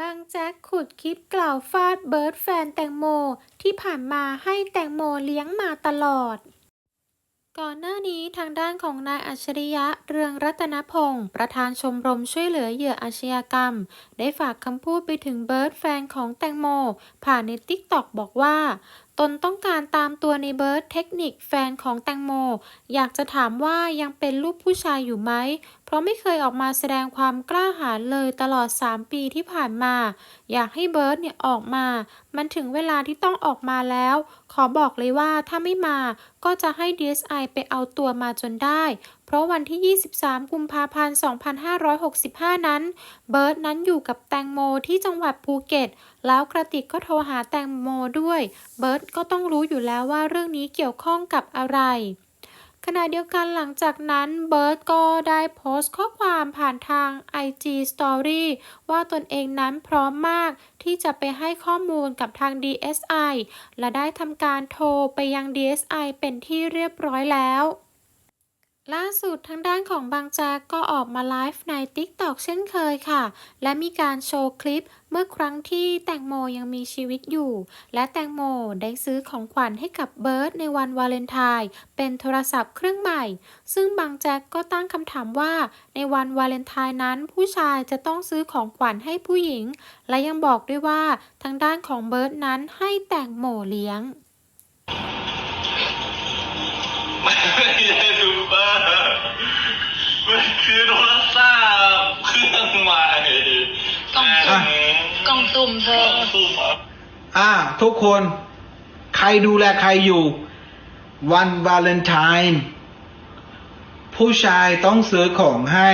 บางแจ็คขุดคลิปกล่าวฟาดเบิร์ดแฟนแตงโมที่ผ่านมาให้แตงโมเลี้ยงมาตลอด ก่อนหน้านี้ทางด้านของนายอัจฉริยะเรืองรัตนพงศ์ประธานชมรมช่วยเหลือเหยื่ออาชญากรรม ได้ฝากคำพูดไปถึงเบิร์ดแฟนของแตงโม ผ่านในติ๊กต็อกบอกว่า ตนต้องการตามตัวในเบิร์ดเทคนิคแฟนของแตงโม อยากจะถามว่ายังเป็นลูกผู้ชายอยู่ไหม เพราะไม่เคยออกมาแสดงความกล้าหาญเลยตลอด 3 ปีที่ผ่านมา อยากให้เบิร์ดเนี่ยออกมา มันถึงเวลาที่ต้องออกมาแล้ว ขอบอกเลยว่าถ้าไม่มาก็จะให้ DSI ไปเอาตัวมาจนได้ เพราะวันที่ 23 กุมภาพันธ์ 2565 นั้น เบิร์ดนั้นอยู่กับแตงโมที่จังหวัดภูเก็ต แล้วกระติกก็โทรหาแตงโมด้วย เบิร์ดก็ต้องรู้อยู่แล้วว่าเรื่องนี้เกี่ยวข้องกับอะไรขณะเดียวกันหลังจากนั้นเบิร์ดก็ได้โพสต์ข้อความผ่านทาง IG Story ว่าตนเองนั้นพร้อมมากที่จะไปให้ข้อมูลกับทาง DSI และได้ทำการโทรไปยัง DSI เป็นที่เรียบร้อยแล้ว ล่าสุดทางด้านของบางแจ๊กก็ออกมาไลฟ์ใน TikTok เช่นเคยค่ะ และมีการโชว์คลิปเมื่อครั้งที่แตงโมยังมีชีวิตอยู่ และแตงโมได้ซื้อของขวัญให้กับเบิร์ดในวันวาเลนไทน์เป็นโทรศัพท์เครื่องใหม่ ซึ่งบางแจ๊กก็ตั้งคำถามว่า ในวันวาเลนไทน์นั้นผู้ชายจะต้องซื้อของขวัญให้ผู้หญิง และยังบอกด้วยว่าทางด้านของเบิร์ดนั้นให้แตงโมเลี้ยง มันคือโทรศัพท์เครื่องใหม่กล่องสุ่มกล่องสุ่มเธกล่อองสุ่มออ่า ทุกคน ใครดูแลใครอยู่ วันวาเลนไทน์ผู้ชายต้องซื้อของให้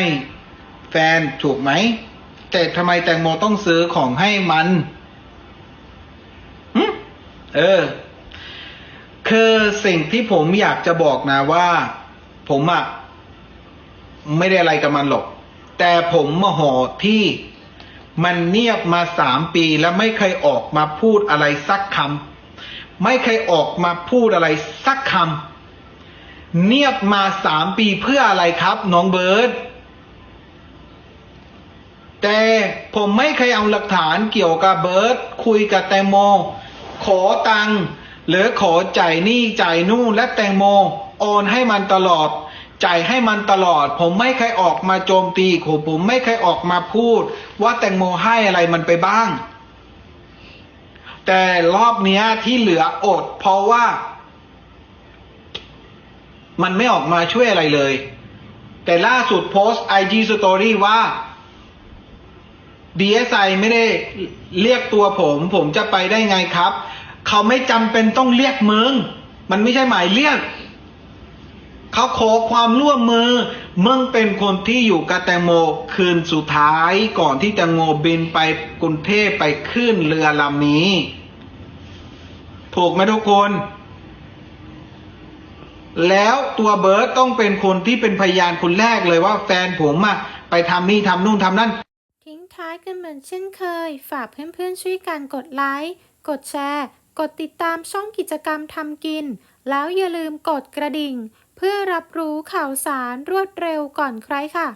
แฟนถูกไหม แต่ทำไมแตงโมต้องซื้อของให้มันหึเออ คือสิ่งที่ผมอยากจะบอกนะว่า ผมอะ ไม่ได้อะไรกับมันหรอก แต่ผมโมโหที่มันเงียบมาสามปีแล้วไม่เคยออกมาพูดอะไรสักคำไม่เคยออกมาพูดอะไรสักคำเงียบมาสามปีเพื่ออะไรครับน้องเบิร์ตแต่ผมไม่เคยเอาหลักฐานเกี่ยวกับเบิร์ตคุยกับแตงโม ขอตังค์หรือขอจ่ายหนี้จ่ายนู่นและแตงโม โอนให้มันตลอด จ่ายให้มันตลอด ผมไม่เคยออกมาโจมตีผมผมไม่เคยออกมาพูด ว่าแตงโมให้อะไรมันไปบ้าง แต่รอบเนี้ยที่เหลืออด เพราะว่า มันไม่ออกมาช่วยอะไรเลย แต่ล่าสุดโพสต์ IG Story ว่า DSI ไม่ได้เรียกตัวผม ผมจะไปได้ไงครับ เขาไม่จำเป็นต้องเรียกมึง มันไม่ใช่หมายเรียก เขาขอความร่วมมือ มึงเป็นคนที่อยู่กับแตงโมคืนสุดท้ายก่อนที่แตงโมบินไปกรุงเทพไปขึ้นเรือลำนี้ ถูกไหมทุกคน แล้วตัวเบิร์ตต้องเป็นคนที่เป็นพยานคนแรกเลยว่าแฟนผมอะไปทำนี่ทำนู่นทำนั่น ทิ้งท้ายกันเหมือนเช่นเคย ฝากเพื่อนๆช่วยกันกดไลค์ กดแชร์ กดติดตามช่องกิจกรรมทำกิน แล้วอย่าลืมกดกระดิ่ง เพื่อรับรู้ข่าวสารรวดเร็วก่อนใครค่ะ